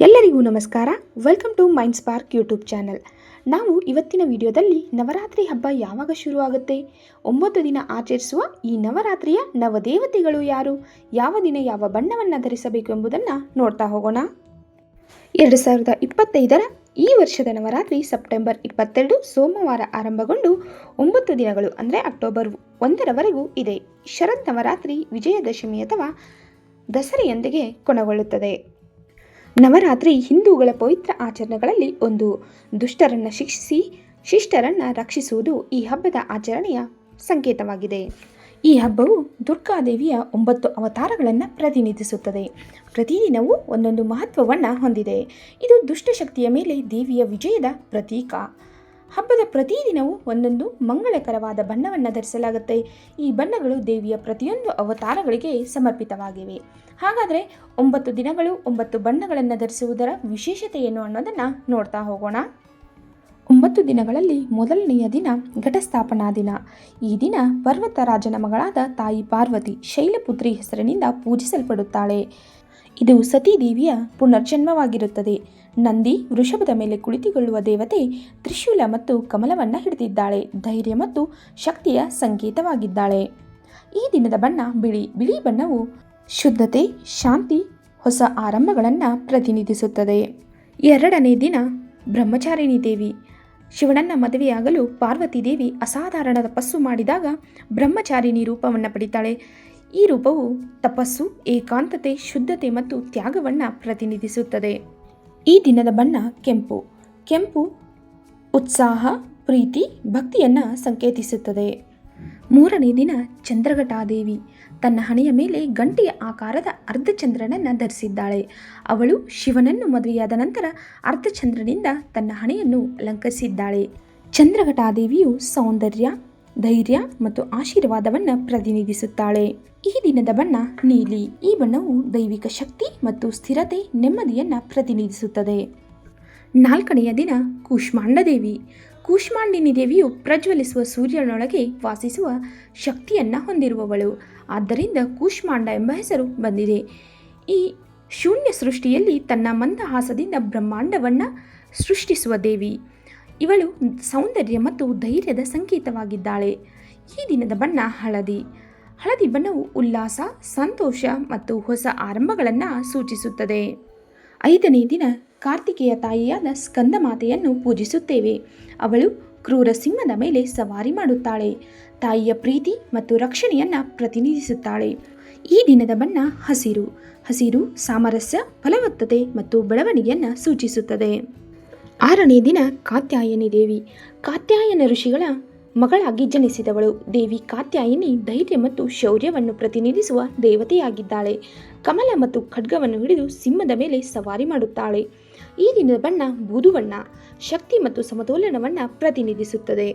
ಎಲ್ಲರಿಗೂ ನಮಸ್ಕಾರ. Welcome to Mind Spark YouTube channel ನಾವು ಇವತ್ತಿನ ವಿಡಿಯೋದಲ್ಲಿ ನವರಾತ್ರಿ ಹಬ್ಬ ಯಾವಾಗ ಶುರುವಾಗುತ್ತೆ ಒಂಬತ್ತು ದಿನ ಆಚರಿಸುವ ಈ ನವರಾತ್ರಿಯ ನವದೇವತೆಗಳು ಯಾರು? ಯಾವ ದಿನ ಯಾವ ಬಣ್ಣವನ್ನು ಧರಿಸಬೇಕು ಎಂಬುದನ್ನು ನೋಡ್ತಾ ಹೋಗೋಣ. ಎರಡು ಸಾವಿರದ ಇಪ್ಪತ್ತೈದರ ಈ ವರ್ಷದ ನವರಾತ್ರಿ ಸೆಪ್ಟೆಂಬರ್ ಇಪ್ಪತ್ತೆರಡು ಸೋಮವಾರ ಆರಂಭಗೊಂಡು ಒಂಬತ್ತು ದಿನಗಳು ಅಂದರೆ ಅಕ್ಟೋಬರ್ ಒಂದರವರೆಗೂ ಇದೆ. ಶರತ್ ನವರಾತ್ರಿ ವಿಜಯದಶಮಿ ಅಥವಾ ದಸರೆಯೊಂದಿಗೆ ಕೊನೆಗೊಳ್ಳುತ್ತದೆ. ನವರಾತ್ರಿ ಹಿಂದೂಗಳ ಪವಿತ್ರ ಆಚರಣೆಗಳಲ್ಲಿ ಒಂದು. ದುಷ್ಟರನ್ನು ಶಿಕ್ಷಿಸಿ, ಶಿಷ್ಟರನ್ನು ರಕ್ಷಿಸುವುದು ಈ ಹಬ್ಬದ ಆಚರಣೆಯ ಸಂಕೇತವಾಗಿದೆ. ಈ ಹಬ್ಬವು ದುರ್ಗಾದೇವಿಯ ಒಂಬತ್ತು ಅವತಾರಗಳನ್ನು ಪ್ರತಿನಿಧಿಸುತ್ತದೆ. ಪ್ರತಿದಿನವೂ ಒಂದೊಂದು ಮಹತ್ವವನ್ನು ಹೊಂದಿದೆ. ಇದು ದುಷ್ಟಶಕ್ತಿಯ ಮೇಲೆ ದೇವಿಯ ವಿಜಯದ ಪ್ರತೀಕ. ಹಬ್ಬದ ಪ್ರತಿದಿನವೂ ಒಂದೊಂದು ಮಂಗಳಕರವಾದ ಬಣ್ಣವನ್ನು ಧರಿಸಲಾಗುತ್ತೆ. ಈ ಬಣ್ಣಗಳು ದೇವಿಯ ಪ್ರತಿಯೊಂದು ಅವತಾರಗಳಿಗೆ ಸಮರ್ಪಿತವಾಗಿವೆ. ಹಾಗಾದರೆ ಒಂಬತ್ತು ದಿನಗಳು ಒಂಬತ್ತು ಬಣ್ಣಗಳನ್ನು ಧರಿಸುವುದರ ವಿಶೇಷತೆ ಏನು ಅನ್ನೋದನ್ನು ನೋಡ್ತಾ ಹೋಗೋಣ. ಒಂಬತ್ತು ದಿನಗಳಲ್ಲಿ ಮೊದಲನೆಯ ದಿನ ಘಟಸ್ಥಾಪನಾ ದಿನ. ಈ ದಿನ ಪರ್ವತರಾಜನ ಮಗಳಾದ ತಾಯಿ ಪಾರ್ವತಿ ಶೈಲಪುತ್ರಿ ಹೆಸರಿನಿಂದ ಪೂಜಿಸಲ್ಪಡುತ್ತಾಳೆ. ಇದು ಸತೀದೇವಿಯ ಪುನರ್ಜನ್ಮವಾಗಿರುತ್ತದೆ. ನಂದಿ ವೃಷಭದ ಮೇಲೆ ಕುಳಿತುಕೊಳ್ಳುವ ದೇವತೆ ತ್ರಿಶೂಲ ಮತ್ತು ಕಮಲವನ್ನು ಹಿಡಿದಿದ್ದಾಳೆ. ಧೈರ್ಯ ಮತ್ತು ಶಕ್ತಿಯ ಸಂಕೇತವಾಗಿದ್ದಾಳೆ. ಈ ದಿನದ ಬಣ್ಣ ಬಿಳಿ. ಬಿಳಿ ಬಣ್ಣವು ಶುದ್ಧತೆ, ಶಾಂತಿ, ಹೊಸ ಆರಂಭಗಳನ್ನು ಪ್ರತಿನಿಧಿಸುತ್ತದೆ. ಎರಡನೇ ದಿನ ಬ್ರಹ್ಮಚಾರಿಣಿ ದೇವಿ. ಶಿವನನ್ನ ಮದುವೆಯಾಗಲು ಪಾರ್ವತಿ ದೇವಿ ಅಸಾಧಾರಣ ತಪಸ್ಸು ಮಾಡಿದಾಗ ಬ್ರಹ್ಮಚಾರಿಣಿ ರೂಪವನ್ನು ಪಡಿತಾಳೆ. ಈ ರೂಪವು ತಪಸ್ಸು, ಏಕಾಂತತೆ, ಶುದ್ಧತೆ ಮತ್ತು ತ್ಯಾಗವನ್ನು ಪ್ರತಿನಿಧಿಸುತ್ತದೆ. ಈ ದಿನದ ಬಣ್ಣ ಕೆಂಪು. ಕೆಂಪು ಉತ್ಸಾಹ, ಪ್ರೀತಿ, ಭಕ್ತಿಯನ್ನು ಸಂಕೇತಿಸುತ್ತದೆ. ಮೂರನೇ ದಿನ ಚಂದ್ರಘಟಾದೇವಿ. ತನ್ನ ಹಣೆಯ ಮೇಲೆ ಗಂಟೆಯ ಆಕಾರದ ಅರ್ಧಚಂದ್ರನನ್ನು ಧರಿಸಿದ್ದಾಳೆ. ಅವಳು ಶಿವನನ್ನು ಮದುವೆಯಾದ ನಂತರ ಅರ್ಧಚಂದ್ರನಿಂದ ತನ್ನ ಹಣೆಯನ್ನು ಅಲಂಕರಿಸಿದ್ದಾಳೆ. ಚಂದ್ರಘಟಾದೇವಿಯು ಸೌಂದರ್ಯ ಧೈರ್ಯ ಮತ್ತು ಆಶೀರ್ವಾದವನ್ನು ಪ್ರತಿನಿಧಿಸುತ್ತಾಳೆ. ಈ ದಿನದ ಬಣ್ಣ ನೀಲಿ. ಈ ಬಣ್ಣವು ದೈವಿಕ ಶಕ್ತಿ ಮತ್ತು ಸ್ಥಿರತೆ ನೆಮ್ಮದಿಯನ್ನು ಪ್ರತಿನಿಧಿಸುತ್ತದೆ. ನಾಲ್ಕನೆಯ ದಿನ ಕೂಷ್ಮಾಂಡದೇವಿ ಕೂಷ್ಮಾಂಡಿನಿ ದೇವಿಯು ಪ್ರಜ್ವಲಿಸುವ ಸೂರ್ಯನೊಳಗೆ ವಾಸಿಸುವ ಶಕ್ತಿಯನ್ನು ಹೊಂದಿರುವವಳು. ಆದ್ದರಿಂದ ಕೂಷ್ಮಾಂಡ ಎಂಬ ಹೆಸರು ಬಂದಿದೆ. ಈ ಶೂನ್ಯ ಸೃಷ್ಟಿಯಲ್ಲಿ ತನ್ನ ಮಂದಹಾಸದಿಂದ ಬ್ರಹ್ಮಾಂಡವನ್ನು ಸೃಷ್ಟಿಸುವ ದೇವಿ. ಇವಳು ಸೌಂದರ್ಯ ಮತ್ತು ಧೈರ್ಯದ ಸಂಕೇತವಾಗಿದ್ದಾಳೆ. ಈ ದಿನದ ಬಣ್ಣ ಹಳದಿ. ಹಳದಿ ಬಣ್ಣವು ಉಲ್ಲಾಸ, ಸಂತೋಷ ಮತ್ತು ಹೊಸ ಆರಂಭಗಳನ್ನು ಸೂಚಿಸುತ್ತದೆ. ಐದನೇ ದಿನ ಕಾರ್ತಿಕೆಯ ತಾಯಿಯಾದ ಸ್ಕಂದ ಮಾತೆಯನ್ನು ಪೂಜಿಸುತ್ತೇವೆ. ಅವಳು ಕ್ರೂರ ಸಿಂಹದ ಮೇಲೆ ಸವಾರಿ ಮಾಡುತ್ತಾಳೆ. ತಾಯಿಯ ಪ್ರೀತಿ ಮತ್ತು ರಕ್ಷಣೆಯನ್ನು ಪ್ರತಿನಿಧಿಸುತ್ತಾಳೆ. ಈ ದಿನದ ಬಣ್ಣ ಹಸಿರು. ಹಸಿರು ಸಾಮರಸ್ಯ, ಫಲವತ್ತತೆ ಮತ್ತು ಬೆಳವಣಿಗೆಯನ್ನು ಸೂಚಿಸುತ್ತದೆ. ಆರನೇ ದಿನ ಕಾತ್ಯಾಯನಿ ದೇವಿ. ಕಾತ್ಯಾಯನ ಋಷಿಗಳ ಮಗಳಾಗಿ ಜನಿಸಿದವಳು. ದೇವಿ ಕಾತ್ಯಾಯಿನಿ ಧೈರ್ಯ ಮತ್ತು ಶೌರ್ಯವನ್ನು ಪ್ರತಿನಿಧಿಸುವ ದೇವತೆಯಾಗಿದ್ದಾಳೆ. ಕಮಲ ಮತ್ತು ಖಡ್ಗವನ್ನು ಹಿಡಿದು ಸಿಂಹದ ಮೇಲೆ ಸವಾರಿ ಮಾಡುತ್ತಾಳೆ. ಈ ದಿನದ ಬಣ್ಣ ಬೂದು ಬಣ್ಣ ಶಕ್ತಿ ಮತ್ತು ಸಮತೋಲನವನ್ನು ಪ್ರತಿನಿಧಿಸುತ್ತದೆ.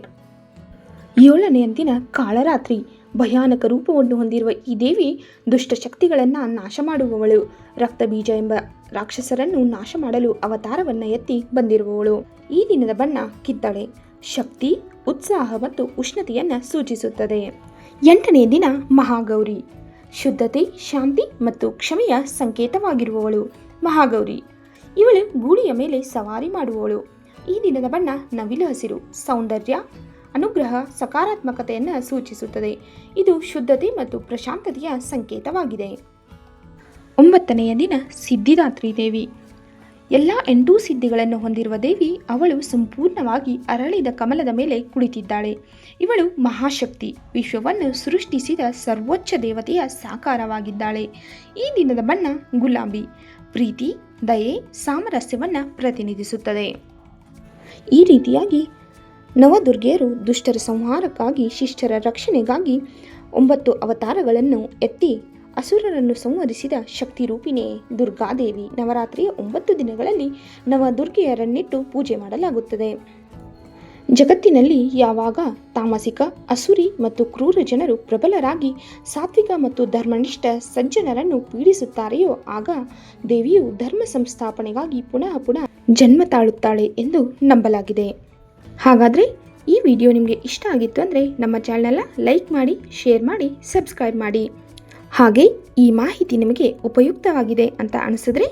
ಏಳನೆಯ ದಿನ ಕಾಳರಾತ್ರಿ. ಭಯಾನಕ ರೂಪವನ್ನು ಹೊಂದಿರುವ ಈ ದೇವಿ ದುಷ್ಟ ಶಕ್ತಿಗಳನ್ನು ನಾಶ ಮಾಡುವವಳು. ರಕ್ತಬೀಜ ಎಂಬ ರಾಕ್ಷಸರನ್ನು ನಾಶ ಮಾಡಲು ಅವತಾರವನ್ನು ಎತ್ತಿ ಬಂದಿರುವವಳು. ಈ ದಿನದ ಬಣ್ಣ ಕಿತ್ತಳೆ. ಶಕ್ತಿ, ಉತ್ಸಾಹ ಮತ್ತು ಉಷ್ಣತೆಯನ್ನು ಸೂಚಿಸುತ್ತದೆ. ಎಂಟನೇ ದಿನ ಮಹಾಗೌರಿ. ಶುದ್ಧತೆ, ಶಾಂತಿ ಮತ್ತು ಕ್ಷಮೆಯ ಸಂಕೇತವಾಗಿರುವವಳು ಮಹಾಗೌರಿ. ಇವಳು ಗೂಳಿಯ ಮೇಲೆ ಸವಾರಿ ಮಾಡುವವಳು. ಈ ದಿನದ ಬಣ್ಣ ನವಿಲು ಹಸಿರು. ಸೌಂದರ್ಯ ಅನುಗ್ರಹ ಸಕಾರಾತ್ಮಕತೆಯನ್ನು ಸೂಚಿಸುತ್ತದೆ. ಇದು ಶುದ್ಧತೆ ಮತ್ತು ಪ್ರಶಾಂತತೆಯ ಸಂಕೇತವಾಗಿದೆ. ಒಂಬತ್ತನೆಯ ದಿನ ಸಿದ್ಧಿದಾತ್ರಿ ದೇವಿ. ಎಲ್ಲ ಎಂಟೂ ಸಿದ್ಧಿಗಳನ್ನು ಹೊಂದಿರುವ ದೇವಿ ಅವಳು ಸಂಪೂರ್ಣವಾಗಿ ಅರಳಿದ ಕಮಲದ ಮೇಲೆ ಕುಳಿತಿದ್ದಾಳೆ. ಇವಳು ಮಹಾಶಕ್ತಿ, ವಿಶ್ವವನ್ನು ಸೃಷ್ಟಿಸಿದ ಸರ್ವೋಚ್ಚ ದೇವತೆಯ ಸಾಕಾರವಾಗಿದ್ದಾಳೆ. ಈ ದಿನದ ಬಣ್ಣ ಗುಲಾಬಿ. ಪ್ರೀತಿ, ದಯೆ, ಸಾಮರಸ್ಯವನ್ನು ಪ್ರತಿನಿಧಿಸುತ್ತದೆ. ಈ ರೀತಿಯಾಗಿ ನವದುರ್ಗೆಯರು ದುಷ್ಟರ ಸಂಹಾರಕ್ಕಾಗಿ ಶಿಷ್ಟರ ರಕ್ಷಣೆಗಾಗಿ ಒಂಬತ್ತು ಅವತಾರಗಳನ್ನು ಎತ್ತಿ ಅಸುರರನ್ನು ಸಂವರಿಸಿದ ಶಕ್ತಿ ರೂಪಿನೇ ದುರ್ಗಾದೇವಿ ನವರಾತ್ರಿಯ ಒಂಬತ್ತು ದಿನಗಳಲ್ಲಿ ನವದುರ್ಗೆಯರನ್ನಿಟ್ಟು ಪೂಜೆ ಮಾಡಲಾಗುತ್ತದೆ. ಜಗತ್ತಿನಲ್ಲಿ ಯಾವಾಗ ತಾಮಸಿಕ, ಅಸುರಿ ಮತ್ತು ಕ್ರೂರ ಜನರು ಪ್ರಬಲರಾಗಿ ಸಾತ್ವಿಕ ಮತ್ತು ಧರ್ಮನಿಷ್ಠ ಸಜ್ಜನರನ್ನು ಪೀಡಿಸುತ್ತಾರೆಯೋ ಆಗ ದೇವಿಯು ಧರ್ಮ ಸಂಸ್ಥಾಪನೆಗಾಗಿ ಪುನಃ ಪುನಃ ಜನ್ಮ ತಾಳುತ್ತಾಳೆ ಎಂದು ನಂಬಲಾಗಿದೆ. ಹಾಗಾದರೆ ಈ ವಿಡಿಯೋ ನಿಮಗೆ ಇಷ್ಟ ಆಗಿತ್ತು ಅಂದರೆ ನಮ್ಮ ಚಾನಲ್ನ ಲೈಕ್ ಮಾಡಿ, ಶೇರ್ ಮಾಡಿ, ಸಬ್ಸ್ಕ್ರೈಬ್ ಮಾಡಿ. ಹಾಗೆ ಈ ಮಾಹಿತಿ ನಿಮಗೆ ಉಪಯುಕ್ತವಾಗಿದೆ ಅಂತ ಅನಿಸಿದ್ರೆ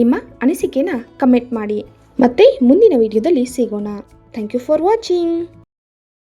ನಿಮ್ಮ ಅನಿಸಿಕೆನ ಕಮೆಂಟ್ ಮಾಡಿ. ಮತ್ತೆ ಮುಂದಿನ ವಿಡಿಯೋದಲ್ಲಿ ಸಿಗೋಣ. Thank you for watching